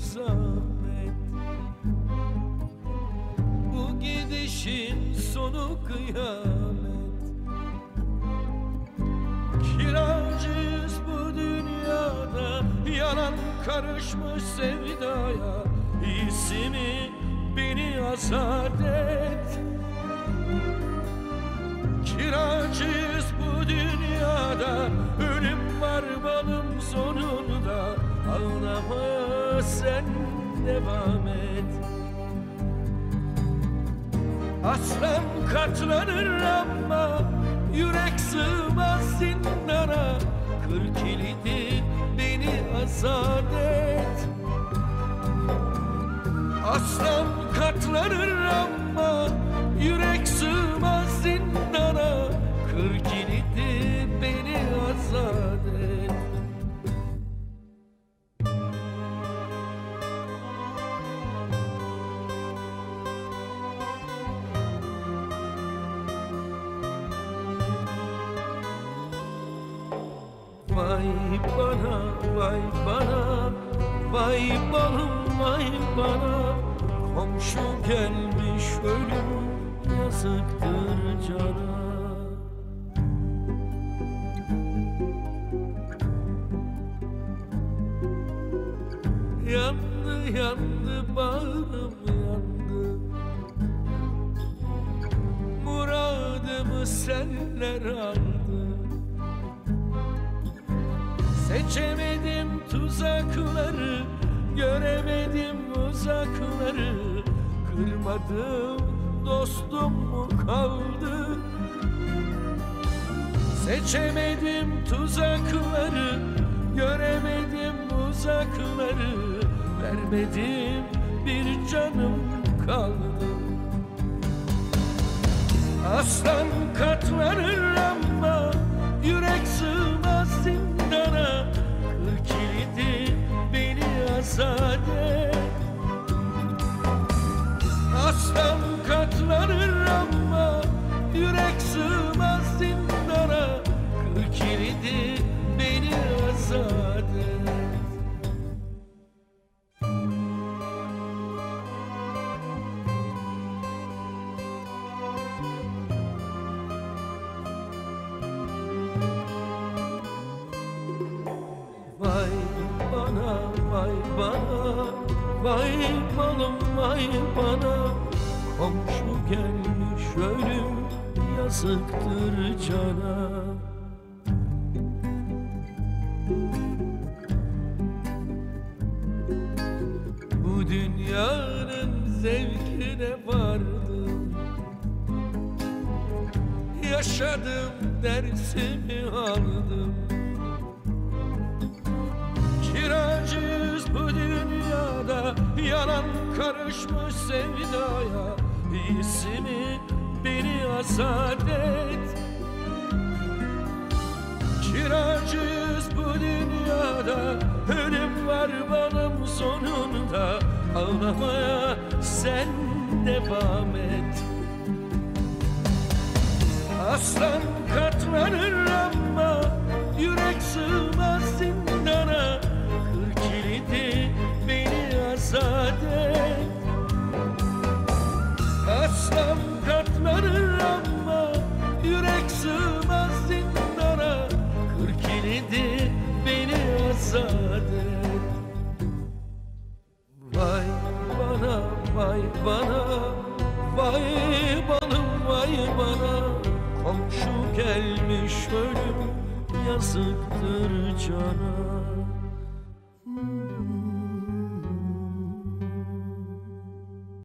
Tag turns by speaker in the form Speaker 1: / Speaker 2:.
Speaker 1: zahmet. Bu gidişin sonu kıyamet. Kiracıyız bu dünyada Yalan karışmış sevdaya. İyisi beni azat et devam et. Aslan katlanır ama Yürek sığmaz zindana. Kır kilidi beni azat et. Aslan katlanır ama Vay bana, vay bana, vay balım vay bana. Komşu gelmiş ölüm yazıktır cana. Yandı yandı bağrım yandı. Muradımı senler aldı Seçemedim tuzakları Göremedim uzakları. Kırmadım dostum mu kaldı? Seçemedim tuzakları Göremedim uzakları. Vermedim bir canım kaldı. Aslan katlanır ama Yürek sığmaz zindana. Kır kilidi beni azat Vay bana, vay bana, vay balım vay bana Komşu gelmiş ölüm yazıktır cana. Bu dünyanın zevkine vardım. Yaşadım dersimi aldım. Kiracıyız bu dünyada Yalan karışmış sevdaya İyisi mi beni azat et. Kiracıyız bu dünyada Ölüm var balım sonunda Ağlamaya sen devam et. Aslan katlanır ama Yürek sığmaz et Vay bana, vay bana, vay balım vay bana. Komşu gelmiş ölüm yazıktır cana